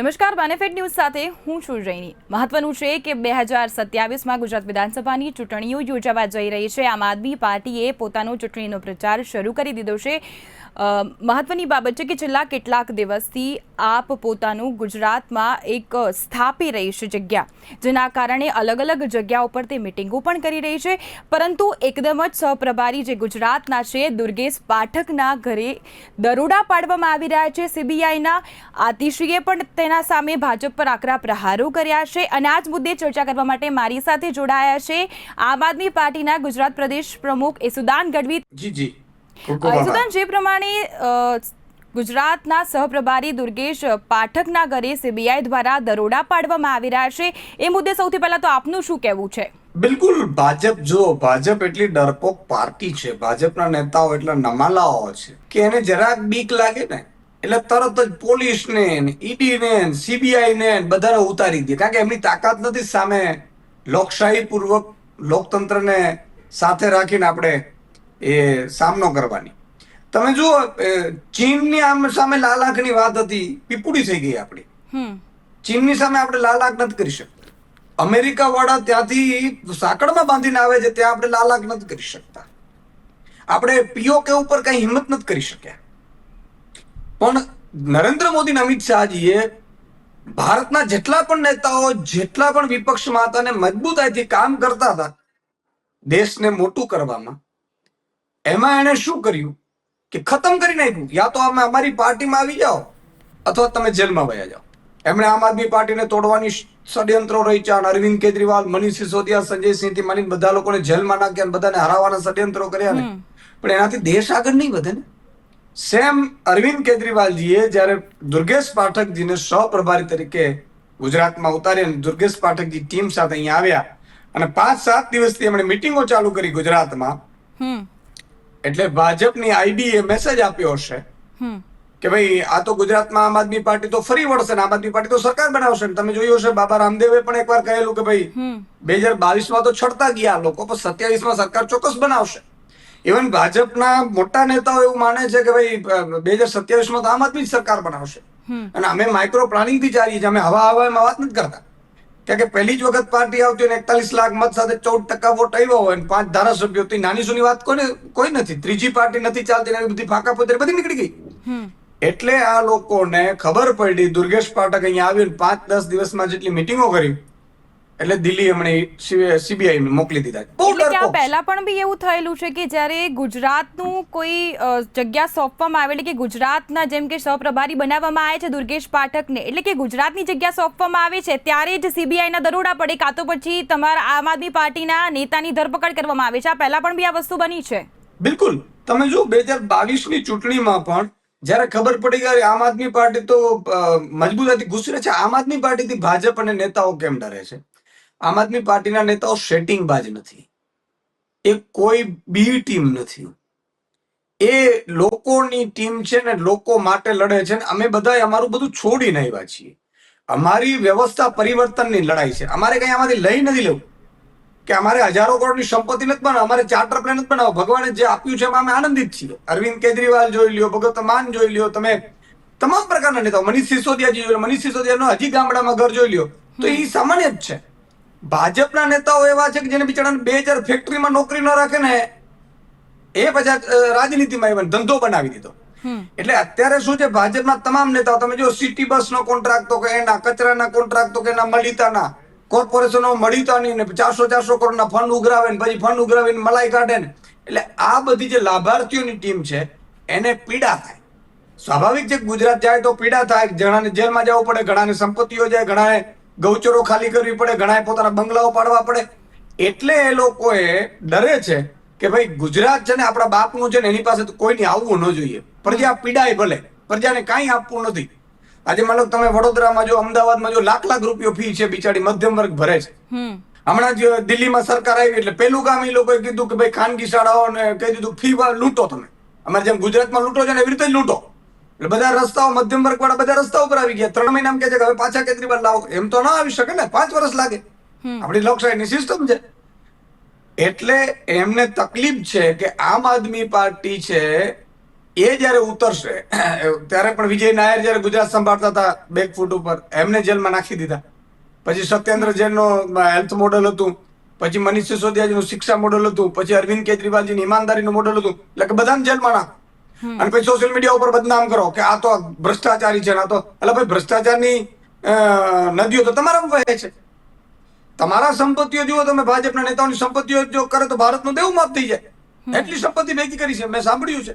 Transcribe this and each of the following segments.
નમસ્કાર benefit news સાથે હું છું જૈની મહત્વનું છે કે બે હજાર સત્યાવીસમાં ગુજરાત વિધાનસભાની ચૂંટણીઓ યોજાવા જઈ રહી છે. આમ આદમી પાર્ટીએ પોતાનો ચૂંટણીનો પ્રચાર શરૂ કરી દીધો છે. મહત્વની બાબત છે કે છેલ્લા કેટલાક દિવસથી આપ પોતાનું ગુજરાતમાં એક સ્થાપી રહી છે જગ્યા, જેના કારણે અલગ અલગ જગ્યાઓ પર તે મિટિંગો પણ કરી રહી છે. પરંતુ એકદમ જ સહપ્રભારી જે ગુજરાતના છે, દુર્ગેશ પાઠકના ઘરે દરોડા પાડવામાં આવી રહ્યા છે. સીબીઆઈના આતિશીએ પણ તેના સામે ભાજપ પર આકરા પ્રહારો કર્યા છે અને આ જ મુદ્દે ચર્ચા કરવા માટે મારી સાથે જોડાયા છે આમ આદમી પાર્ટીના ગુજરાત પ્રદેશ પ્રમુખ યસુદાન ગઢવી. જી જી. યસુદાન જે પ્રમાણે ગુજરાતના સહપ્રભારી દુર્ગેશ પાઠકના ઘરે સીબીઆઈ દ્વારા દરોડા પાડવામાં આવી રહ્યા છે. એ મુદ્દે સૌથી પહેલા તો આપનું શું કહેવું છે? બિલકુલ ભાજપ જો ભાજપ એટલી ડરપોક પાર્ટી છે ભાજપના નેતાઓ એટલા નમાલાઓ છે કે એને જરાક બીક લાગે ને એટલે તરત જ પોલીસ ને ઈડી ને સીબીઆઈ ને બધાને ઉતારી દે. કારણ કે એમની તાકાત નથી સામે લોકશાહી પૂર્વક લોકતંત્રને સાથે રાખીને આપણે એ સામનો કરવાની. તમે જુઓ ચીનની આમ સામે લાલાખની વાત હતી પીપુડી થઈ ગઈ આપણી. ચીનની સામે આપણે લાલાખ નથી કરી શકતા. અમેરિકા વાળા ત્યાંથી સાંકળમાં બાંધીને આવે છે ત્યાં આપણે લાલાખ નથી કરી શકતા. આપણે પીઓકે ઉપર કઈ હિંમત નથી કરી શક્યા. પણ નરેન્દ્ર મોદી અને અમિત શાહજીએ ભારતના જેટલા પણ નેતાઓ જેટલા પણ વિપક્ષમાં હતા અને મજબૂતાઈથી કામ કરતા હતા દેશને મોટું કરવામાં એમાં એણે શું કર્યું કે ખતમ કરી નાખ્યું? યા તો અમે અમારી પાર્ટીમાં આવી જાઓ અથવા તમે જેલમાં વયા જાઓ. એમણે આમ આદમી પાર્ટીને તોડવાની ષડયંત્રો રચ્યા અરવિંદ કેજરીવાલ મનીષ સિસોદિયા સંજય સિંહથી મળીને બધા લોકોને જેલમાં નાખ્યા અને બધાને હરાવવાના ષડયંત્રો કર્યા ને. પણ એનાથી દેશ આગળ નહીં વધે ને? સેમ અરવિંદ કેજરીવાલજીએ જ્યારે દુર્ગેશ પાઠકજીને સહપ્રભારી તરીકે ગુજરાતમાં ઉતારી અને દુર્ગેશ પાઠકજી ટીમ સાથે અહીંયા આવ્યા અને પાંચ સાત દિવસથી એમણે મિટિંગો ચાલુ કરી ગુજરાતમાં. એટલે ભાજપની આઈડીએ મેસેજ આપ્યો હશે કે ભાઈ આ તો ગુજરાતમાં આમ આદમી પાર્ટી તો ફરી વળશે ને આમ આદમી પાર્ટી તો સરકાર બનાવશે ને તમે જોયું હશે બાબા રામદેવે પણ એકવાર કહેલું કે ભાઈ બે હજાર બાવીસમાં તો છડતા ગયા લોકો પણ સત્યાવીસમાં સરકાર ચોક્કસ બનાવશે. ઇવન ભાજપના મોટા નેતાઓ એવું માને છે કે ભાઈ બે હજાર સત્યાવીસમાં તો આમ આદમી જ સરકાર બનાવશે. અને અમે માઇક્રો પ્લાનિંગથી ચાલીએ છીએ અમે હવા હવામાં વાત નથી કરતા. કારણ કે પહેલી જ વખત પાર્ટી આવતી હોય એકતાલીસ લાખ મત સાથે ચૌદ ટકા વોટ આવ્યો હોય પાંચ ધારાસભ્યો હતી નાની સુની વાત કોને કોઈ નથી. ત્રીજી પાર્ટી નથી ચાલતી એવી બધી ફાંકા પોતે બધી નીકળી ગઈ. એટલે આ લોકોને ખબર પડી દુર્ગેશ પાઠક અહીંયા આવ્યો પાંચ દસ દિવસમાં જેટલી મિટિંગો કરી એટલે દિલ્હી એમણે સીબીઆઈ મોકલી દીધા. બહુ ડરપોક પહેલા પણ બી એવું થયેલું છે કે જ્યારે ગુજરાતનું કોઈ જગ્યા સોંપવામાં આવે એટલે કે ગુજરાતના જેમ કે સહપ્રભારી બનાવવામાં આવે છે દુર્ગેશ પાઠકને એટલે કે ગુજરાતની જગ્યા સોંપવામાં આવે છે ત્યારે જ સીબીઆઈના દરોડા પડે કાં તો પછી તમારા આમ આદમી પાર્ટીના નેતાની ધરપકડ કરવામાં આવે છે. આ પહેલા પણ બી આ વસ્તુ બની છે? બિલકુલ. તમે જો બે હજાર બાવીસની ચૂંટણીમાં પણ જ્યારે ખબર પડી ગઈ આમ આદમી પાર્ટી તો અ, મજબૂતાઈથી ઘૂસી રહે છે. આમ આદમી પાર્ટીથી ભાજપ અને નેતાઓ કેમ ડરે છે? આમ આદમી પાર્ટીના નેતાઓ સેટિંગબાજ નથી. એ કોઈ બી ટીમ નથી. એ લોકોની ટીમ છે ને લોકો માટે લડે છે ને અમે બધા અમારું બધું છોડીને આવ્યા છીએ. અમારી વ્યવસ્થા પરિવર્તનની લડાઈ છે. અમારે કઈ આમાંથી લઈ નથી લેવું. કે અમારે હજારો કરોડની સંપત્તિ નથી બનાવ અમારે ચાર્ટર પ્લાન નથી બનાવો ભગવાને જે આપ્યું છે અમે આનંદિત છીએ. અરવિંદ કેજરીવાલ જોઈ લ્યો ભગવત માન જોઈ લ્યો, તમે તમામ પ્રકારના નેતાઓ, મનીષ સિસોદિયા જોઈ લો મનીષ સિસોદિયાનો હજી ગામડામાં ઘર જોઈ લ્યો. તો એ સામાન્ય જ છે. ભાજપના નેતાઓ એવા છે કે જેને બિચારાને બે હજાર ફેક્ટરીમાં નોકરી ન રાખે ને એ પછી રાજનીતિમાં એવા ધંધો બનાવી દીધો. એટલે અત્યારે શું છે ભાજપના તમામ નેતાઓ તમે જો સિટી બસનો કોન્ટ્રાક્ટ તો કે એના કચરાના કોન્ટ્રાક્ટ તો કે એના મળીતાના કોર્પોરેશનો મળીતાની ને ચારસો ચારસો કરોડના ફંડ ઉઘરાવે ને પછી ફંડ ઉઘરાવીને મલાઈ કાઢે ને. એટલે આ બધી જે લાભાર્થીઓની ટીમ છે એને પીડા થાય. સ્વાભાવિક છે ગુજરાત જાય તો પીડા થાય ઘણાને જેલમાં જવું પડે ઘણાને સંપત્તિઓ જાય ઘણાને ગૌચરો ખાલી કરવી પડે ઘણાએ પોતાના બંગલાઓ પાડવા પડે. એટલે એ લોકોએ ડરે છે કે ભાઈ ગુજરાત છે ને આપણા બાપનું છે ને એની પાસે તો કોઈની આવવું ન જોઈએ. પ્રજા પીડાય ભલે પ્રજાને કાંઈ આપવું નથી. આજે માનો તમે વડોદરામાં જો અમદાવાદમાં જો લાખ લાખ રૂપિયો ફી છે બિચારી મધ્યમ વર્ગ ભરે છે. હમણાં જ દિલ્હીમાં સરકાર આવી એટલે પેલું કામ એ લોકોએ કીધું કે ભાઈ ખાનગી શાળાઓને કહી દીધું ફી લૂંટો તમે. અમારે જેમ ગુજરાતમાં લૂંટો છે ને એવી રીતે જ લૂંટો. એટલે બધા રસ્તાઓ મધ્યમ વર્ગ વાળા બધા રસ્તા ઉપર આવી ગયા. ત્રણ મહિના કે છે કે હવે પાછા કેજરીવાલ લાવો. એમ તો ના આવી શકે ને. પાંચ વર્ષ લાગે. આપણી લોકશાહીની સિસ્ટમ છે. એટલે એમને તકલીફ છે કે આમ આદમી પાર્ટી છે એ જ્યારે ઉતરશે ત્યારે પણ વિજય નાયર જ્યારે ગુજરાત સંભાળતા હતા બેક ફૂટ ઉપર એમને જેલમાં નાખી દીધા. પછી સત્યેન્દ્ર જૈનનો હેલ્થ મોડલ હતું. પછી મનીષ સિસોદિયાજીનું શિક્ષા મોડલ હતું. પછી અરવિંદ કેજરીવાલજીની ઈમાનદારીનું મોડલ હતું. એટલે કે બધાને જેલમાં નાખો. અને પછી સોશિયલ મીડિયા ઉપર બદનામ કરો કે આ તો ભ્રષ્ટાચારી છે આ તો એટલે ભાઈ ભ્રષ્ટાચારની નદીઓ તો તમારા વહે છે. તમારા સંપત્તિઓ જુઓ તમે ભાજપના નેતાઓની સંપત્તિઓ જો કરે તો ભારતનું દેવું માફ થઈ જાય. એટલી સંપત્તિ ભેગી કરી છે મેં સાંભળ્યું છે.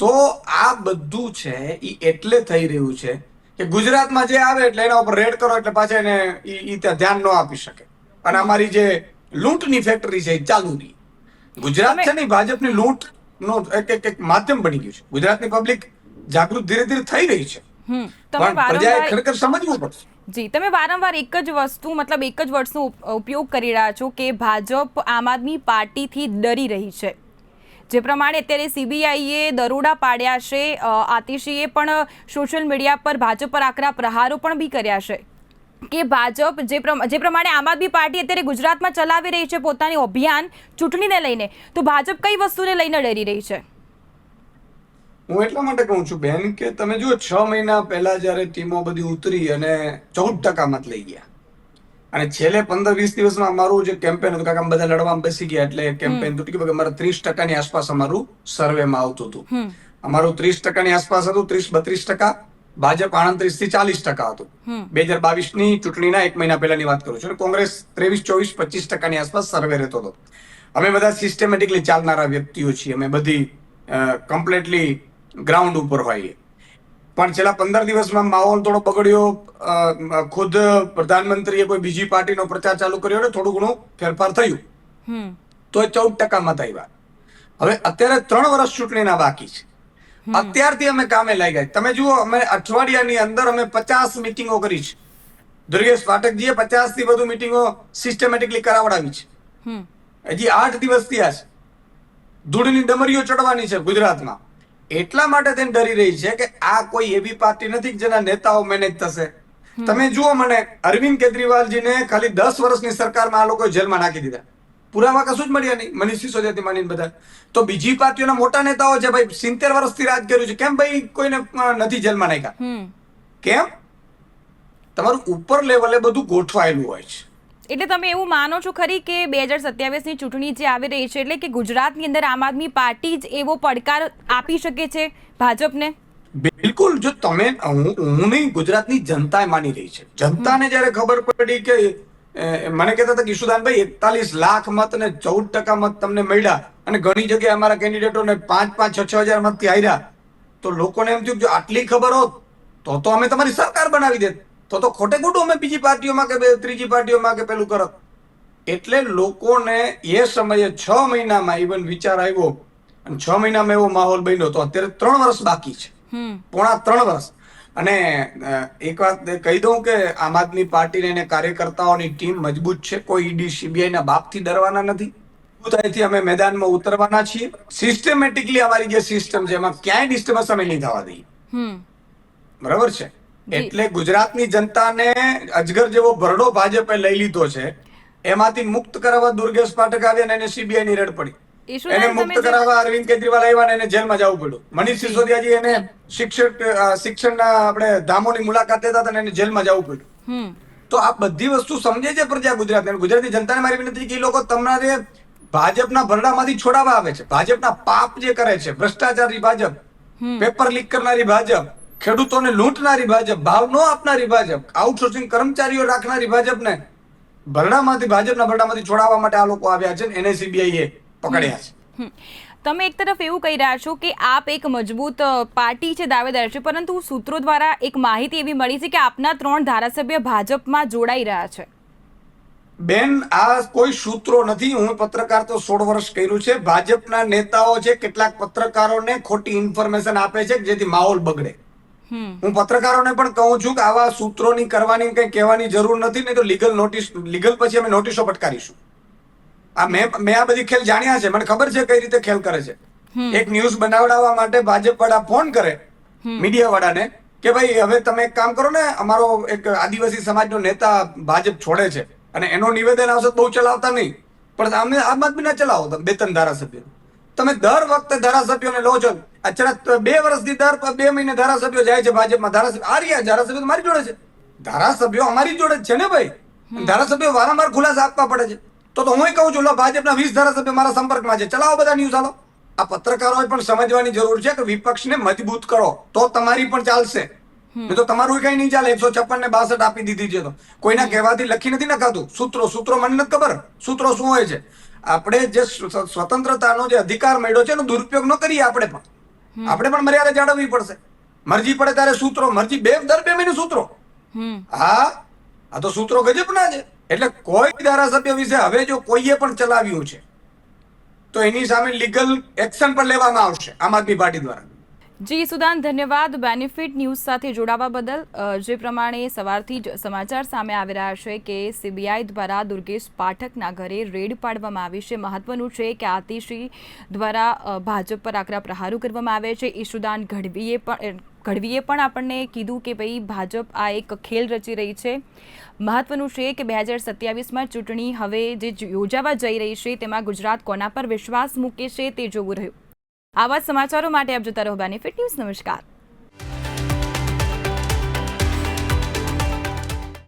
તો આ બધું છે એ એટલે થઈ રહ્યું છે કે ગુજરાતમાં જે આવે એટલે એના ઉપર રેડ કરો એટલે પાછા એને ત્યાં ધ્યાન ન આપી શકે. અને અમારી જે લૂંટની ફેક્ટરી છે એ ચાલુ નહીં ગુજરાત છે ને ભાજપની લૂંટ નો એક એક માધ્યમ બની ગયું છે. ગુજરાતની પબ્લિક જાગૃત ધીરે ધીરે થઈ રહી છે. હમ. તમે વારંવાર જી તમે વારંવાર એક જ વસ્તુ મતલબ એક જ વર્ડનો ઉપયોગ કરી રહ્યા છો કે ભાજપ આમ આદમી પાર્ટીથી ડરી રહી છે. જે પ્રમાણે અત્યારે સીબીઆઈએ દરોડા પાડ્યા છે. આતિશીએ પણ સોશિયલ મીડિયા પર ભાજપ પર આકરા પ્રહારો પણ બી કર્યા છે. કે ભાજપ જે જે પ્રમાણે આમ આદમી પાર્ટી અત્યારે ગુજરાતમાં ચલાવી રહી છે પોતાની અભિયાન ચૂંટણીને લઈને તો ભાજપ કઈ વસ્તુને લઈને ડરી રહી છે? હું એટલા માટે કહું છું બેન કે તમે જુઓ છ મહિના પહેલા જ્યારે ટીમો બધી ઉતરી અને ચૌદ ટકા મત લઈ ગયા. અને છેલ્લે પંદર વીસ દિવસમાં અમારું જે કેમ્પેન હતું કારણ બધા લડવામાં બેસી ગયા એટલે કેમ્પેન તૂટી ગયું અમારે ત્રીસ ટકાની આસપાસ અમારું સર્વેમાં આવતું હતું. અમારું ત્રીસ ટકાની આસપાસ હતું ત્રીસ બત્રીસ ટકા. ભાજપ આડત્રીસથી ચાલીસ ટકા હતું. બે હજાર બાવીસની ચૂંટણીના એક મહિના પહેલાની વાત કરું છું. અને કોંગ્રેસ ત્રેવીસ ચોવીસ પચીસ ટકાની આસપાસ સર્વે રહેતો હતો. અમે બધા સિસ્ટમેટિકલી ચાલનારા વ્યક્તિઓ છીએ. અમે બધી કમ્પ્લીટલી ગ્રાઉન્ડ ઉપર હોઈએ. પણ છેલ્લા પંદર દિવસમાં માહોલ થોડો બગડ્યો. ખુદ પ્રધાનમંત્રીએ કોઈ બીજી પાર્ટીનો પ્રચાર ચાલુ કર્યો ને થોડું ઘણું ફેરફાર થયું. તો એ ચૌદ ટકા મત આવ્યા હવે અત્યારે ત્રણ વર્ષ ચૂંટણીના બાકી છે. અત્યારથી અમે કામે લાગ્યા તમે જુઓ અમે અઠવાડિયાની અંદર અમે પચાસ મિટિંગો કરી છે. દુર્ગેશ પાઠકજીએ પચાસથી વધુ મિટિંગો સિસ્ટમેટિકલી કરાવડાવી છે. હજી આઠ દિવસ થયા છે. ધૂળની ડમરીઓ ચડવાની છે ગુજરાતમાં. એટલા માટે તેને ડરી રહી છે કે આ કોઈ એવી પાર્ટી નથી જેના નેતાઓ મેનેજ થશે. તમે જુઓ મને અરવિંદ કેજરીવાલજીને ખાલી દસ વર્ષની સરકારમાં આ લોકો જેલમાં નાખી દીધા. પુરાવા કશું જ મળ્યા નહીં. મનીષ સિસોદિયાથી માનીને બધા. તો બીજી પાર્ટીઓના મોટા નેતાઓ છે ભાઈ સિત્તેર વર્ષથી રાજ કર્યું છે. કેમ ભાઈ કોઈને નથી જેલમાં નાખ્યા? કેમ? તમારું ઉપર લેવલે બધું ગોઠવાયેલું હોય છે. એટલે તમે એવું માનો છો ખરી કે બે હજાર સત્યાવીસની ચૂંટણી જે આવી રહી છે એટલે કે ગુજરાતની અંદર આમ આદમી પાર્ટી જ એવો પડકાર આપી શકે છે ભાજપને? બિલકુલ. જો તમે હું હું નહીં ગુજરાતની જનતા માની રહી છે. જનતાને જ્યારે ખબર પડી કે મને કહેતા હતા કે ઈશુદાનભાઈ એકતાલીસ લાખ મત ને ચૌદ ટકા મત તમને મળ્યા અને ઘણી જગ્યાએ અમારા કેન્ડિડેટોને પાંચ પાંચ છ છ હજાર મતથી આવ્યા તો લોકોને એમ થયું જો આટલી ખબર હોત તો તો અમે તમારી સરકાર બનાવી દેત. તો તો ખોટે ખોટું અમે બીજી પાર્ટીઓમાં કે ત્રીજી પાર્ટીઓમાં કે પેલું કરત એટલે લોકોને એ સમયે છ મહિનામાં ઇવન વિચાર આવ્યો અને છ મહિનામાં એવો માહોલ બન્યો. તો અત્યારે ત્રણ વર્ષ બાકી છે. પોણા ત્રણ વર્ષ. અને એક વાત કહી દઉં કે આમ આદમી પાર્ટીને એને કાર્યકર્તાઓની ટીમ મજબૂત છે. કોઈ ઈડી સીબીઆઈ ના બાપથી ડરવાના નથી. મજબૂતાઈથી અમે મેદાનમાં ઉતરવાના છીએ. સિસ્ટમેટિકલી અમારી જે સિસ્ટમ છે એમાં ક્યાંય ડિસ્ટર્બન્સ અમે નહીં થવા દઈએ. બરાબર છે. એટલે ગુજરાતની જનતાને અજગર જેવો ભરડો ભાજપે લઈ લીધો છે એમાંથી મુક્ત કરાવવા દુર્ગેશ પાઠક આવ્યા અને સીબીઆઈની સીબીઆઈ ની રેડ પડી. એને મુક્ત કરાવવા અરવિંદ કેજરીવાલ આવ્યા એને જેલમાં જવું પડ્યું. મનીષ સિસોદિયાજી એને શિક્ષક શિક્ષણના આપણે ધામોની મુલાકાત લેતા હતા એને જેલમાં જવું પડ્યું. તો આ બધી વસ્તુ સમજે છે પ્રજા ગુજરાત ગુજરાતી જનતાને મારી વિનંતી કે એ લોકો તમારે ભાજપના ભરડામાંથી છોડાવવા આવે છે. ભાજપના પાપ જે કરે છે ભ્રષ્ટાચારી ભાજપ પેપર લીક કરનારી ભાજપ ખેડૂતોને લૂંટનારી ભાજપ ભાવ ન આપનારી ભાજપ આઉટસોર્સિંગ કર્મચારીઓ રાખનારી ભાજપને ભરડામાંથી ભાજપના ભરડામાંથી છોડાવવા માટે આ લોકો આવ્યા છે એને સીબીઆઈ એ પકડ્યા છે. તમે એક તરફ એવું કહી રહ્યા છો કે આપ એક મજબૂત પાર્ટી છે દાવેદાર છે પરંતુ સૂત્રો દ્વારા એક માહિતી એવી મળી છે કે આપના ત્રણ ધારાસભ્ય ભાજપમાં જોડાઈ રહ્યા છે. બેન આ કોઈ સૂત્રો નથી. હું પત્રકાર તો સોળ વર્ષ કર્યું છે. ભાજપના નેતાઓ છે કેટલાક પત્રકારોને ખોટી ઇન્ફોર્મેશન આપે છે જેથી માહોલ બગડે. હું પત્રકારોને પણ કહું છું કે આવા સૂત્રોની કરવાની કંઈ કહેવાની જરૂર નથી નહીં તો લીગલ નોટિસ લીગલ પછી અમે નોટિસો ફટકારીશું. આ મેં મેં આ બધી ખેલ જાણ્યા છે. મને ખબર છે કઈ રીતે ખેલ કરે છે. એક ન્યૂઝ બનાવડાવવા માટે ભાજપ વાળા ફોન કરે મીડિયા વાળાને કે ભાઈ હવે તમે એક કામ કરો ને અમારો એક આદિવાસી સમાજનો નેતા ભાજપ છોડે છે અને એનો નિવેદન આવશે બહુ ચલાવતા નહીં. પણ અમે આમ આદમી ના ચલાવો તમે બે ત્રણ ધારાસભ્યો. તમે દર વખતે ધારાસભ્યોને લો છો. અચાનક બે વર્ષથી દર બે મહિને ધારાસભ્યો જાય છે ભાજપમાં. ધારાસભ્ય આ રહ્યા ધારાસભ્યો મારી જોડે છે. ધારાસભ્યો અમારી જોડે જ છે ને ભાઈ? ધારાસભ્યો વારંવાર ખુલાસા આપવા પડે છે. તો તો હું કહું છું લો ભાજપના વીસ ધારાસભ્ય મારા સંપર્કમાં છે. ચલાવો બધા ન્યૂઝ હાલો. આ પત્રકારોએ પણ સમજવાની જરૂર છે કે વિપક્ષને મજબૂત કરો તો તમારી પણ ચાલશે. તો તમારું કઈ નહીં ચાલે એકસો છપ્પન ને બાસઠ આપી દીધી છે તો. કોઈના કહેવાથી લખી નથી નખાતું. સૂત્રો સૂત્રો મને નથી ખબર. સૂત્રો શું હોય છે? આપણે જે સ્વ- સ્વતંત્રતાનો જે અધિકાર મળ્યો છે એનો દુરુપયોગ ન કરીએ આપણે પણ. આપણે પણ મર્યાદા જાળવવી પડશે. મરજી પડે ત્યારે સૂત્રો મરજી બે દર બે મહિને સૂત્રો. હા આ તો સૂત્રો ગજબના છે. એટલે કોઈ ધારાસભ્ય વિશે હવે જો કોઈએ પણ ચલાવ્યું છે, તો એની સામે લીગલ એક્શન પણ લેવામાં આવશે આમ આદમી પાર્ટી દ્વારા. જી સુદાન, ધન્યવાદ. બેનિફિટ ન્યૂઝ સાથે જોડાવા બદલ જે પ્રમાણે સવારથી જ સમાચાર સામે આવી રહ્યા છે કે સીબીઆઈ દ્વારા દુર્ગેશ પાઠકના ઘરે રેડ પાડવામાં આવી છે. મહત્વનું છે કે આતિશી દ્વારા ભાજપ પર આકરા પ્રહારો કરવામાં આવે છે. ઈશુદાન ગઢવીએ પણ ગઢવીએ પણ આપણને કીધું કે ભાઈ ભાજપ આ એક ખેલ રચી રહી છે. મહત્વનું છે કે બે હજાર સત્યાવીસમાં ચૂંટણી હવે જે યોજાવા જઈ રહી છે તેમાં ગુજરાત કોના પર વિશ્વાસ મૂકે છે તે જોવું રહ્યું. આવા સમાચારો માટે આપ જોતા રહો બેનિફિટ ન્યૂઝ નમસ્કાર.